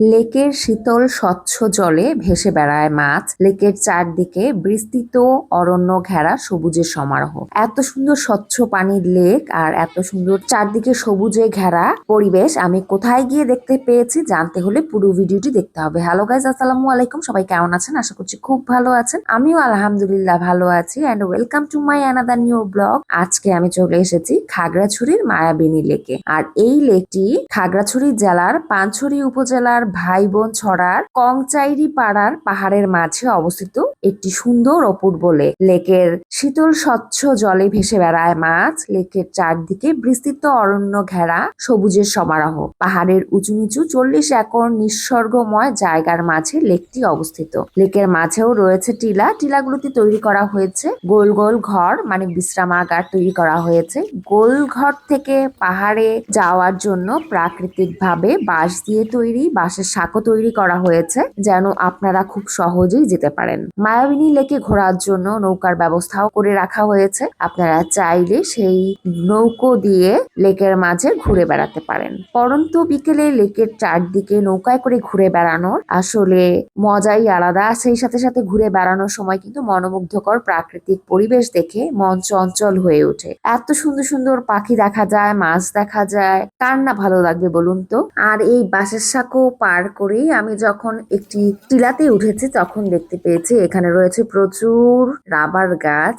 লেকের শীতল স্বচ্ছ জলে ভেসে বেড়ায় মাছ। লেকের চারদিকে বিস্তৃত অরণ্য ঘেরা সবুজের সমারোহ। এত সুন্দর স্বচ্ছ পানির লেক আর এত সুন্দর চারদিকে সবুজে ঘেরা পরিবেশ আমি কোথায় গিয়ে দেখতে পেয়েছি জানতে হলে পুরো ভিডিওটি দেখতে হবে। হ্যালো গাইজ আসসালামু আলাইকুম। সবাই কেমন আছেন? আশা করছি খুব ভালো আছেন। আমিও আলহামদুলিল্লাহ ভালো আছি and welcome to my another new blog আজকে আমি চলে এসেছি খাগড়াছড়ির মায়াবিনী লেকে। আর এই লেকটি খাগড়াছড়ি জেলার পানছড়ি উপজেলার ভাই বোন ছড়ার কংচাইরি পাড়ার পাহাড়ের মাঝে অবস্থিত একটি সুন্দর অপূর্ব লেক লেকের শীতল স্বচ্ছ জলে ভেসে বেড়ায় মাছ। লেকের চারদিকে বিস্তৃত অরণ্য ঘেরা সবুজের সমারোহ। পাহাড়ের উঁচু নিচু চল্লিশ একর নিঃসর্গময় জায়গার মাঝে লেকটি অবস্থিত। লেকের মাঝেও রয়েছে টিলা। টিলাগুলোতে তৈরি করা হয়েছে গোল গোল ঘর মানে বিশ্রামাগার তৈরি করা হয়েছে। গোল ঘর থেকে পাহাড়ে যাওয়ার জন্য প্রাকৃতিকভাবে বাঁশ দিয়ে তৈরি বাঁশের সাঁকো তৈরি করা হয়েছে, যেন আপনারা খুব সহজেই যেতে পারেন। মায়াবিনী লেকে ঘোরার জন্য নৌকার ব্যবস্থাও করে রাখা হয়েছে। আপনারা চাইলে সেই নৌকো দিয়ে লেকের মাঝে ঘুরে বেড়াতে পারেন। পরন্ত বিকেলে লেকের চারদিকে নৌকায় করে ঘুরে বেড়ানোর আসলে মজাই আলাদা। সেই সাথে সাথে ঘুরে বেড়ানোর সময় কিন্তু মনোমুগ্ধকর প্রাকৃতিক পরিবেশ দেখে মন চঞ্চল হয়ে ওঠে। এত সুন্দর সুন্দর পাখি দেখা যায়, মাছ দেখা যায়। কার না ভালো লাগবে বলুন তো? আর এই বাঁশের সাঁকো পার করেই আমি যখন একটি টিলাতে উঠেছি, তখন দেখতে পেয়েছি এখানে রয়েছে প্রচুর রাবার গাছ।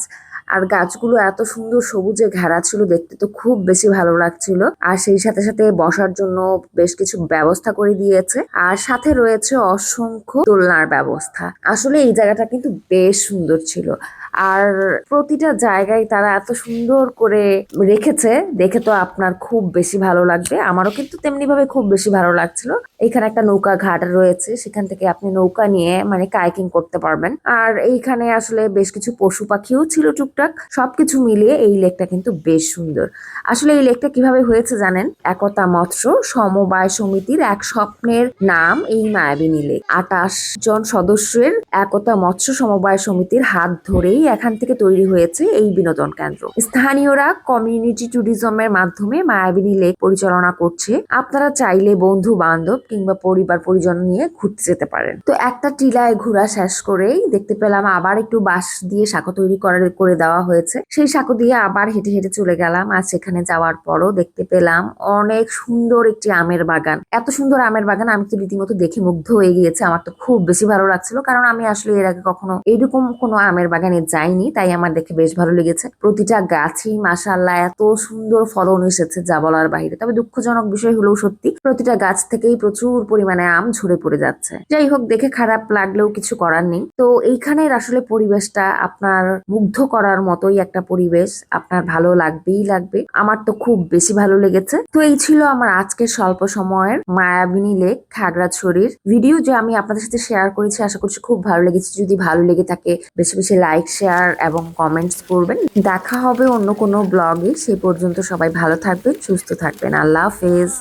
আর গাছগুলো এত সুন্দর সবুজে ঘেরা ছিল, দেখতে তো খুব বেশি ভালো লাগছিল। আর সেই সাথে সাথে বসার জন্য বেশ কিছু ব্যবস্থা করে দিয়েছে। আর সাথে রয়েছে অসংখ্য দোলনার ব্যবস্থা। আসলে এই জায়গাটা কিন্তু বেশ সুন্দর ছিল। আর প্রতিটা জায়গায় তারা এত সুন্দর করে রেখেছে, দেখে তো আপনার খুব বেশি ভালো লাগবে। আমারও কিন্তু তেমনি ভাবে খুব বেশি ভালো লাগছিল। এখানে একটা নৌকা ঘাট রয়েছে, সেখান থেকে আপনি নৌকা নিয়ে মানে কাইকিং করতে পারবেন। আর এইখানে আসলে বেশ কিছু পশু পাখিও ছিল টুকটাক, সবকিছু মিলিয়ে এই লেকটা কিন্তু বেশ সুন্দর। আসলে এই লেকটা কীভাবে হয়েছে জানেন? একতা মৎস্য সমবায় সমিতির এক স্বপ্নের নাম এই মায়াবিনী লেক। আটাশ জন সদস্যের একতা মৎস্য সমবায় সমিতির হাত ধরেই এখান থেকে তৈরি হয়েছে এই বিনোদন কেন্দ্র। স্থানীয়রা কমিউনিটি ট্যুরিজমের মাধ্যমে মায়াবিনী লেক পরিচালনা করছে। আপনারা চাইলে বন্ধু বান্ধব কিংবা পরিবার পরিজন নিয়ে ঘুরতে যেতে পারেন। তো একটা টিলায় ঘোরা শেষ করেই দেখতে পেলাম আবার একটু বাঁশ দিয়ে সাঁকো তৈরি করে দেওয়া হয়েছে। সেই সাঁকো দিয়ে আবার হেঁটে হেঁটে চলে গেলাম আর সেখানে যাওয়ার পরও দেখতে পেলাম অনেক সুন্দর একটি আমের বাগান। এত সুন্দর আমের বাগান আমি তো রীতিমতো দেখে মুগ্ধ হয়ে গিয়েছে। আমার তো খুব বেশি ভালো লাগছিল কারণ আমি আসলে এর আগে কখনো এরকম কোনো আমের বাগানে যাইনি তাই আমার দেখে বেশ ভালো লেগেছে। প্রতিটা গাছই মাসাল্লাহ এত সুন্দর ফলন এসেছে যা বলার বাইরে। তবে দুঃখজনক বিষয় হলেও সত্যি, প্রতিটা গাছ থেকেই প্রচুর পরিমাণে আম ঝরে পড়ে যাচ্ছে। যাই হোক, দেখে খারাপ লাগলেও কিছু করার নেই। তো এইখানের আসলে পরিবেশটা আপনার মুগ্ধ করার মতোই একটা পরিবেশ। আপনার ভালো লাগবেই লাগবে। আমার তো খুব বেশি ভালো লেগেছে। তো এই ছিল আমার আজকের স্বল্প সময়ের মায়াবিনী লেক, খাগড়াছড়ির ভিডিও যে আমি আপনাদের সাথে শেয়ার করেছি। আশা করছি খুব ভালো লেগেছে। যদি ভালো লেগে থাকে, বেশি বেশি লাইক শেয়ার এবং কমেন্টস করবেন। দেখা হবে অন্য কোনো ব্লগে সে পর্যন্ত সবাই ভালো থাকবেন, সুস্থ থাকবেন। আল্লাহ হাফেজ।